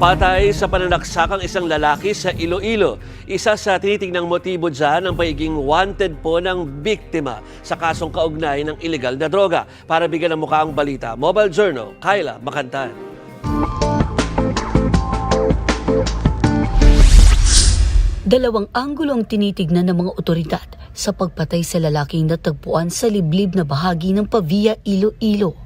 Patay sa pananaksakang isang lalaki sa Iloilo. Isa sa tinitingnang motibo dyan ang pagiging wanted po ng biktima sa kasong kaugnay ng illegal na droga. Para bigyan ng mukha ang balita, Mobile Journal, Kyla Makantan. Dalawang anggulo ang tinitignan ng mga otoridad sa pagpatay sa lalaking natagpuan sa liblib na bahagi ng Pavia, Iloilo.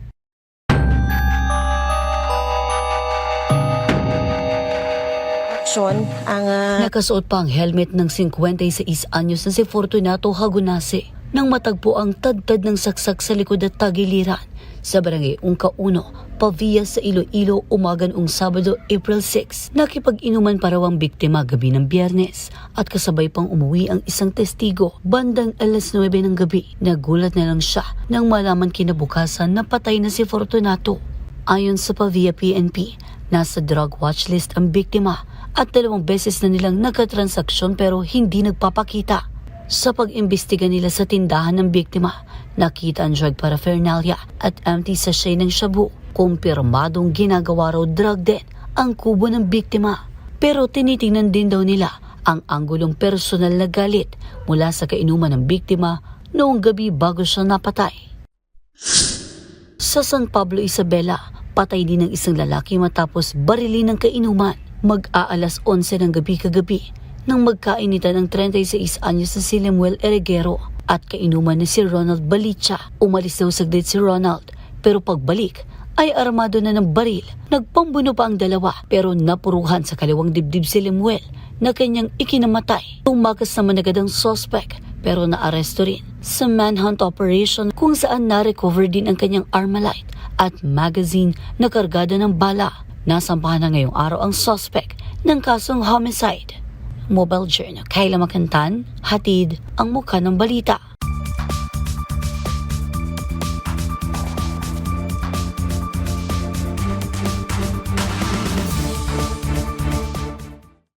Aksyon ang ah, Nakasuot pa ang helmet ng 56 anyos na si Fortunato Hagunase nang matagpo ang tadtad ng saksak sa likod at tagiliran sa barangay Ungka 1, Pavia sa Iloilo umagan ung Sabado, April 6. Nakipag-inuman pa raw ang biktima gabi ng biyernes at kasabay pang umuwi ang isang testigo bandang alas 9 ng gabi. Nagulat na lang siya nang malaman kinabukasan na patay na si Fortunato. Ayon sa Pavia PNP, nasa drug watch list ang biktima at dalawang beses na nilang nagkatransaksyon pero hindi nagpapakita. Sa pag-imbestiga nila sa tindahan ng biktima, nakita ang drug paraphernalia at empty sachet ng shabu. Kumpirmadong ginagawa raw drug den ang kubo ng biktima. Pero tinitingnan din daw nila ang anggulong personal na galit mula sa kainuman ng biktima noong gabi bago siya napatay. Sa San Pablo, Isabela, patay din ng isang lalaki matapos barilin ng kainuman. Mag-aalas 11 ng gabi kagabi nang magkainitan ng 36 anyos na si Lemuel Ereguero at kainuman ni si Ronald Balicha. Umalis daw saglit si Ronald pero pagbalik ay armado na ng baril. Nagpambuno pa ang dalawa pero napuruhan sa kaliwang dibdib si Lemuel na kanyang ikinamatay. Tumakas naman agad ang suspect pero naaresto rin sa manhunt operation kung saan na-recover din ang kanyang Armalite at magazine na kargada ng bala. Nasampahan na ngayong araw ang suspect ng kasong homicide. Mobile Journal, Kayla Makantan, hatid ang mukha ng balita.